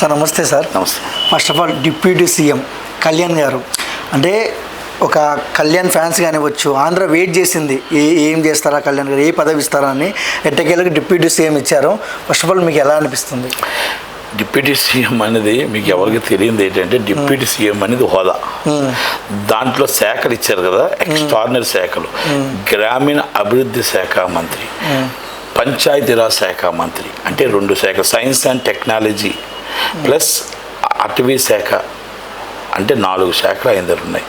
Sir నమస్తే sir. నమస్తే. First of all deputy CM Kalyan garu. అంటే ఒక కళ్యాణ్ ఫ్యాన్స్ కానివ్వచ్చు ఆంధ్ర వెయిట్ చేసింది. ఏ ఏం చేస్తారా కళ్యాణ్ గారు? ఏ పదవి ఇస్తారా అని ఎట్టకేలకు డిప్యూటీ సీఎం ఇచ్చారు. ఫస్ట్ ఆఫ్ ఆల్ మీకు ఎలా అనిపిస్తుంది? డిప్యూటీ సీఎం అనేది మీకు ఎవరికి తెలియదు ఏంటంటే డిప్యూటీ సీఎం అనేది హోదా. దాంట్లో శాఖలు ఇచ్చారు కదా ఎక్స్ట్రాడినరీ శాఖలు. గ్రామీణ అభివృద్ధి శాఖ మంత్రి. పంచాయతీరాజ్ శాఖ మంత్రి. అంటే రెండు శాఖలు సైన్స్ అండ్ టెక్నాలజీ ప్లస్ అటవీ శాఖ. అంటే నాలుగు శాఖలు ఆయన దగ్గర ఉన్నాయి.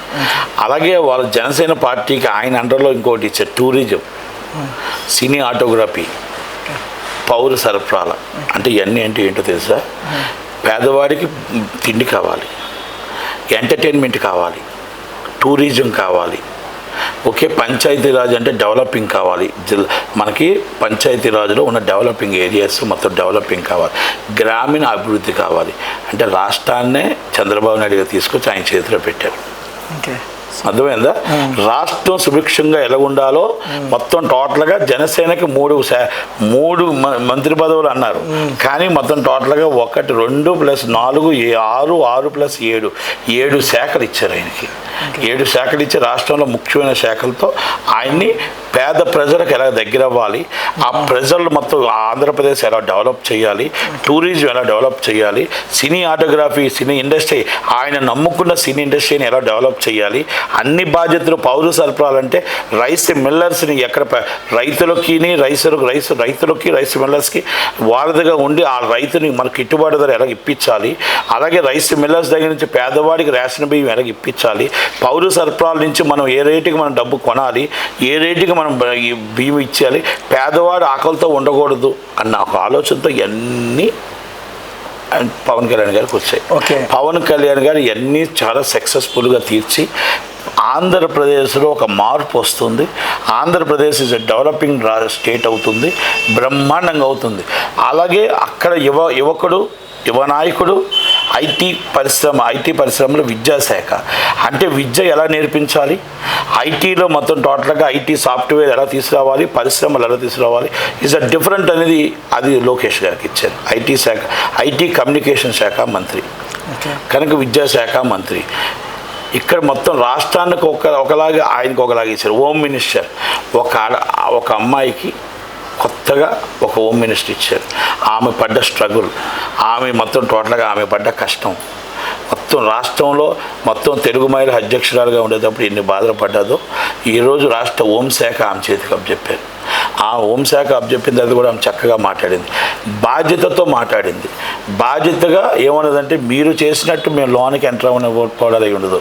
అలాగే వాళ్ళ జనసేన పార్టీకి ఆయన అండర్లో ఇంకోటి ఇచ్చారు టూరిజం. సినీ ఆటోగ్రఫీ. పౌర సరఫరాల. అంటే ఇవన్నీ ఏంటి ఏంటో తెలుసా? పేదవాడికి తిండి కావాలి. ఎంటర్టైన్మెంట్ కావాలి. టూరిజం కావాలి. ఓకే పంచాయతీరాజ్ అంటే డెవలపింగ్ కావాలి. జిల్లా మనకి పంచాయతీరాజ్లో ఉన్న డెవలపింగ్ ఏరియాస్ మొత్తం డెవలపింగ్ కావాలి. గ్రామీణ అభివృద్ధి కావాలి. అంటే రాష్ట్రాన్నే చంద్రబాబు నాయుడు గారు తీసుకొచ్చి ఆయన చేతిలో పెట్టారు. ఓకే. అర్థమైందా? రాష్ట్రం సుభిక్షంగా ఎలా ఉండాలో మొత్తం టోటల్గా జనసేనకి మూడు శా- మూడు మంత్రి పదవులు అన్నారు. కానీ మొత్తం టోటల్గా ఒకటి రెండు ప్లస్ నాలుగు ఏ- ఆరు ఆరు ప్లస్ ఏడు ఏడు శాఖలు ఇచ్చారు ఆయనకి. ఏడు శాఖలు ఇచ్చి రాష్ట్రంలో ముఖ్యమైన శాఖలతో ఆయన్ని పేద ప్రజలకు ఎలా దగ్గర అవ్వాలి ఆ ప్రజలు మొత్తం ఆంధ్రప్రదేశ్ ఎలా డెవలప్ చేయాలి టూరిజం ఎలా డెవలప్ చేయాలి సినీ ఆటోగ్రఫీ సినీ ఇండస్ట్రీ ఆయన నమ్ముకున్న సినీ ఇండస్ట్రీని ఎలా డెవలప్ చేయాలి అన్ని బాధ్యతలు పౌర సరఫరాలంటే రైస్ మిల్లర్స్ని ఎక్కడ రైతులకి రైతులకు రైస్ రైతులకి రైస్ మిల్లర్స్కి వారధిగా ఉండి ఆ రైతుని మనకు గిట్టుబాటు ధర ఎలా ఇప్పించాలి? అలాగే రైస్ మిల్లర్స్ దగ్గర నుంచి పేదవాడికి రేషన్ బియ్యం ఎలా ఇప్పించాలి? పౌర సరఫరాల నుంచి మనం ఏ రేటుకి మనం డబ్బు కొనాలి? ఏ రేటుకి మనం బియ్యం ఇచ్చేయాలి? పేదవాడు ఆకలితో ఉండకూడదు అన్న ఒక ఆలోచనతో ఇవన్నీ పవన్ కళ్యాణ్ గారికి వచ్చాయి. ఓకే. పవన్ కళ్యాణ్ గారు ఇవన్నీ చాలా సక్సెస్ఫుల్గా తీర్చి ఆంధ్రప్రదేశ్లో ఒక మార్పు వస్తుంది. Andhra Pradesh is a developing state అవుతుంది. బ్రహ్మాండంగా అవుతుంది. అలాగే అక్కడ యువ యువకుడు యువ నాయకుడు ఐటీ పరిశ్రమ ఐటీ పరిశ్రమలో విద్యాశాఖ. అంటే విద్య ఎలా నేర్పించాలి? ఐటీలో మొత్తం టోటల్గా ఐటీ సాఫ్ట్వేర్ ఎలా తీసుకురావాలి? పరిశ్రమలు ఎలా తీసుకురావాలి? ఇస్ అ డిఫరెంట్ అనేది అది లోకేష్ గారికి ఇచ్చారు. ఐటీ శాఖ ఐటీ కమ్యూనికేషన్ శాఖ మంత్రి. కనుక విద్యాశాఖ మంత్రి. ఇక్కడ మొత్తం రాష్ట్రానికి ఒక ఒకలాగా ఆయనకు ఒకలాగా ఇచ్చారు. హోమ్ మినిస్టర్ ఒక ఒక అమ్మాయికి కొత్తగా ఒక హోమ్ మినిస్టర్ ఇచ్చారు. ఆమె పడ్డ స్ట్రగుల్ ఆమె మొత్తం టోటల్గా ఆమె పడ్డ కష్టం. మొత్తం రాష్ట్రంలో మొత్తం తెలుగు మహిళ అధ్యక్షురాలుగా ఉండేటప్పుడు ఎన్ని బాధలు పడ్డాదో ఈరోజు రాష్ట్ర హోంశాఖ ఆమె చేతికి చెప్పారు ఆ హోంశాఖ అప్పచెప్పిన తర్వాత కూడా ఆమె చక్కగా మాట్లాడింది. బాధ్యతతో మాట్లాడింది. బాధ్యతగా ఏమన్నదంటే మీరు చేసినట్టు మేము లోనికి ఎంటర్ అవ్వకపోవడం ఉండదు.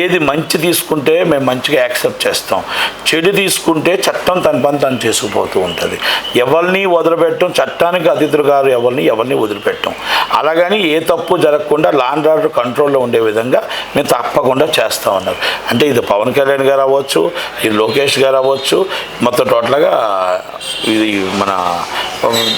ఏది మంచి తీసుకుంటే మేము మంచిగా యాక్సెప్ట్ చేస్తాం. చెడు తీసుకుంటే చట్టం తన పని తను చేసుకుపోతూ ఉంటుంది. ఎవరిని వదిలిపెట్టం చట్టానికి అతిథులు గారు ఎవరిని ఎవరిని వదిలిపెట్టం. అలాగని ఏ తప్పు జరగకుండా లాండ్ ఆర్డర్ కంట్రోల్లో ఉండే విధంగా మేము తప్పకుండా చేస్తూ ఉన్నారు అంటే ఇది పవన్ కళ్యాణ్ గారు అవ్వచ్చు ఇది లోకేష్ గారు అవ్వచ్చు మొత్తం టోటల్గా ఇది మన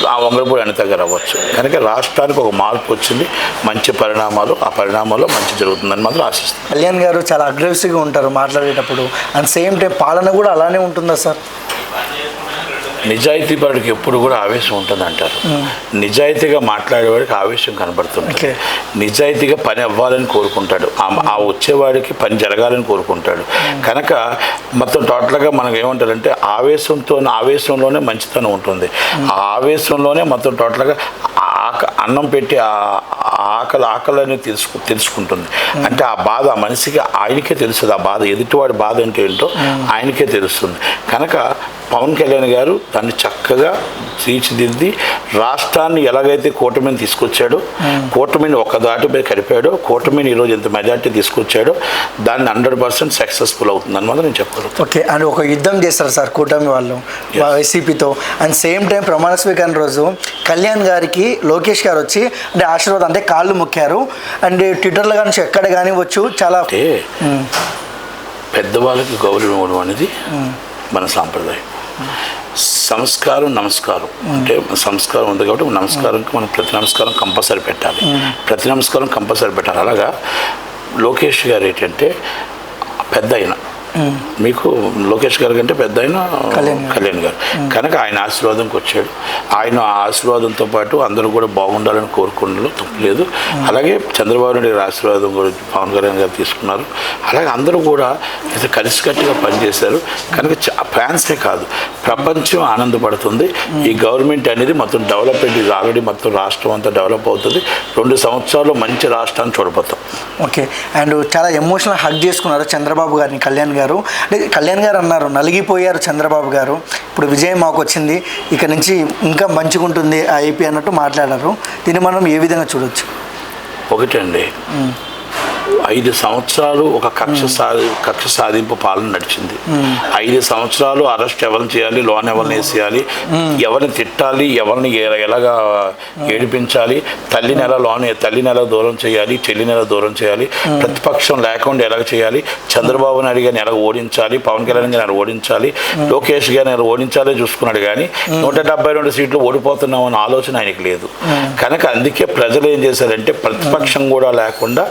ఆ వంగరపూడి అనిత గారు అవ్వచ్చు. కనుక రాష్ట్రానికి ఒక మార్పు వచ్చింది. మంచి పరిణామాలు ఆ పరిణామాల్లో మంచి జరుగుతుందని మాత్రం ఆశిస్తున్నాను కళ్యాణ్ గారు చాలా అగ్రెసివ్గా ఉంటారు మాట్లాడేటప్పుడు. అండ్ సేమ్ టైం పాలన కూడా అలానే ఉంటుందా సార్? నిజాయితీ పరుడికి ఎప్పుడు కూడా ఆవేశం ఉంటుంది అంటారు నిజాయితీగా మాట్లాడేవాడికి ఆవేశం కనబడుతుంది. నిజాయితీగా పని అవ్వాలని కోరుకుంటాడు. ఆ- వచ్చేవాడికి పని జరగాలని కోరుకుంటాడు. కనుక మొత్తం టోటల్గా మనకు ఏమంటారంటే ఆవేశంతో ఆవేశంలోనే మంచితనం ఉంటుంది. ఆ ఆవేశంలోనే మొత్తం టోటల్గా అన్నం పెట్టి ఆకలి ఆకలిని తెలుసుకు తెలుసుకుంటుంది. అంటే ఆ బాధ ఆ మనిషికి ఆయనకే తెలుస్తుంది. ఆ బాధ ఎదుటివాడి బాధ అంటే ఏంటో ఆయనకే తెలుస్తుంది. కనుక పవన్ కళ్యాణ్ గారు దాన్ని చక్కగా తీర్చిదిద్ది రాష్ట్రాన్ని ఎలాగైతే కూటమిని తీసుకొచ్చాడో కూటమిని ఒక దాటిపై కలిపాడో కూటమిని ఈరోజు ఎంత మెజార్టీ తీసుకొచ్చాడో దాన్ని హండ్రెడ్ పర్సెంట్ సక్సెస్ఫుల్ అవుతుందని మాత్రం నేను చెప్పగలుగుతాను ఓకే అండ్ ఒక యుద్ధం చేస్తారు సార్ కూటమి వాళ్ళు వైసీపీతో అండ్ సేమ్ టైం ప్రమాణ స్వీకారం రోజు కళ్యాణ్ గారికి లోకేష్ గారు వచ్చి అంటే ఆశీర్వాదం అంటే కాళ్ళు మొక్కారు. అండ్ ట్విట్టర్లో కానీ ఎక్కడ కానివ్వచ్చు చాలా అంటే పెద్దవాళ్ళకి గౌరవం ఇవ్వడం అనేది మన సాంప్రదాయం. సంస్కారం నమస్కారం. అంటే సంస్కారం ఉంది కాబట్టి నమస్కారంకి మనం ప్రతి నమస్కారం కంపల్సరీ పెట్టాలి. ప్రతి నమస్కారం కంపల్సరీ పెట్టాలి. అలాగా లోకేష్ గారు ఏంటంటే పెద్ద ఆయన. మీకు లోకేష్ గారి కంటే పెద్ద ఆయన కళ్యాణ్ గారు. కనుక ఆయన ఆశీర్వాదంకి వచ్చాడు. ఆయన ఆ ఆశీర్వాదంతో పాటు అందరూ కూడా బాగుండాలని కోరుకోవడంలో తప్పులేదు. అలాగే చంద్రబాబు నాయుడు గారి ఆశీర్వాదం గురించి పవన్ కళ్యాణ్ గారు తీసుకున్నారు. అలాగే అందరూ కూడా కలిసికట్టుగా పనిచేశారు. కనుక ఫ్యాన్సే కాదు ప్రపంచం ఆనందపడుతుంది. ఈ గవర్నమెంట్ అనేది మొత్తం డెవలప్మెంట్ ఇది ఆల్రెడీ మొత్తం రాష్ట్రం అంతా డెవలప్ అవుతుంది. రెండు సంవత్సరాల్లో మంచి రాష్ట్రాన్ని చూడబోతాం. ఓకే. అండ్ చాలా ఎమోషనల్ హగ్ చేసుకున్నారు చంద్రబాబు గారిని కళ్యాణ్ గారు. అంటే కళ్యాణ్ గారు అన్నారు నలిగిపోయారు చంద్రబాబు గారు. ఇప్పుడు విజయం మాకు వచ్చింది. ఇక నుంచి ఇంకా మంచిగుంటుంది ఆ ఐపీ అన్నట్టు మాట్లాడారు. దీన్ని మనం ఏ విధంగా చూడొచ్చు? ఒకటండి. ఐదు సంవత్సరాలు ఒక కక్ష సాధి కక్ష సాధింపు పాలన నడిచింది. ఐదు సంవత్సరాలు అరెస్ట్ ఎవరిని చేయాలి లోన్ ఎవరిని వేసేయాలి ఎవరిని తిట్టాలి ఎవరిని ఎలాగా ఏడిపించాలి తల్లిని ఎలా లోన్ తల్లిని ఎలా దూరం చేయాలి చెల్లిని ఎలా దూరం చేయాలి ప్రతిపక్షం లేకుండా ఎలాగ చేయాలి చంద్రబాబు నాయుడు గారిని ఎలా ఓడించాలి పవన్ కళ్యాణ్ గారిని ఎలా ఓడించాలి లోకేష్ గారిని ఎలా ఓడించాలి చూసుకున్నాడు కానీ నూట డెబ్బై రెండు సీట్లు ఓడిపోతున్నాం అన్న ఆలోచన ఆయనకి లేదు. కనుక అందుకే ప్రజలు ఏం చేశారంటే ప్రతిపక్షం కూడా లేకుండా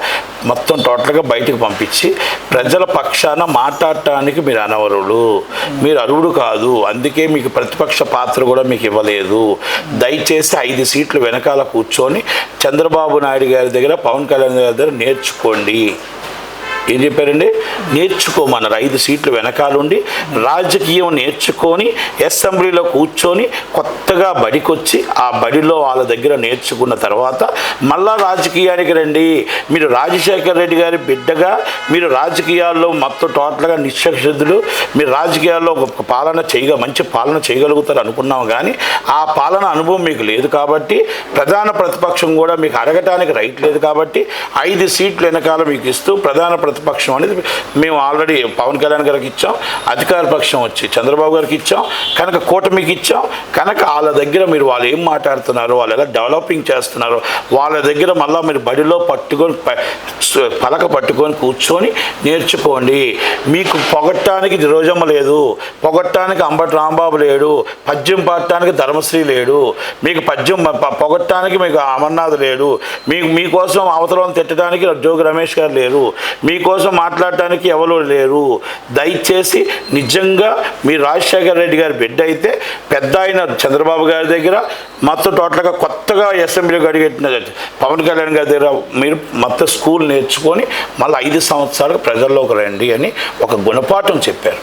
మొత్తం మొత్తం టోటల్గా బయటకు పంపించి ప్రజల పక్షాన మాట్లాడటానికి మీరు అనవరుడు మీరు అరువుడు కాదు. అందుకే మీకు ప్రతిపక్ష పాత్ర కూడా మీకు ఇవ్వలేదు. దయచేసి ఐదు సీట్లు వెనకాల కూర్చొని చంద్రబాబు నాయుడు గారి దగ్గర పవన్ కళ్యాణ్ గారి దగ్గర నేర్చుకోండి. ఏం చెప్పారండి? నేర్చుకోమన్నారు. ఐదు సీట్లు వెనకాలండి రాజకీయం నేర్చుకొని అసెంబ్లీలో కూర్చొని కొత్తగా బడికొచ్చి ఆ బడిలో వాళ్ళ దగ్గర నేర్చుకున్న తర్వాత మళ్ళా రాజకీయానికి రండి. మీరు రాజశేఖర రెడ్డి గారి బిడ్డగా మీరు రాజకీయాల్లో మొత్తం టోటల్గా నిశ్చక్షుద్ధులు మీరు రాజకీయాల్లో ఒక పాలన చేయగ మంచి పాలన చేయగలుగుతారు అనుకున్నాం కానీ ఆ పాలన అనుభవం మీకు లేదు కాబట్టి ప్రధాన ప్రతిపక్షం కూడా మీకు అడగటానికి రైట్ లేదు కాబట్టి ఐదు సీట్లు వెనకాల మీకు ఇస్తూ ప్రధాన ప్రతిపక్షం అనేది మేము ఆల్రెడీ పవన్ కళ్యాణ్ గారికి ఇచ్చాం అధికార పక్షం వచ్చి చంద్రబాబు గారికి ఇచ్చాం కనుక కూటమికి ఇచ్చాం కనుక వాళ్ళ దగ్గర మీరు వాళ్ళు ఏం మాట్లాడుతున్నారు వాళ్ళు ఎలా డెవలపింగ్ చేస్తున్నారు వాళ్ళ దగ్గర మళ్ళీ మీరు బడిలో పట్టుకొని ప- పలక పట్టుకొని కూర్చొని నేర్చుకోండి. మీకు పొగట్టానికి రోజమ్మ లేదు పొగట్టానికి అంబటి రాంబాబు లేడు పద్యం పాడటానికి ధర్మశ్రీ లేడు మీకు పద్యం ప- పొగట్టానికి మీకు అమర్నాథ్ లేడు మీకు మీకోసం అవతలం తిట్టడానికి జోగి రమేష్ గారు లేరు మీకోసం మాట్లాడటానికి ఎవరు లేరు. దయచేసి నిజంగా మీ రాజశేఖర రెడ్డి గారి బిడ్డ అయితే పెద్ద ఆయన చంద్రబాబు గారి దగ్గర మొత్తం టోటల్గా కొత్తగా అసెంబ్లీకి అడిగెట్టిన పవన్ కళ్యాణ్ గారి దగ్గర మీరు మొత్తం స్కూల్ నేర్చుకొని మళ్ళీ ఐదు సంవత్సరాలు ప్రజల్లోకి రండి అని ఒక గుణపాఠం చెప్పారు.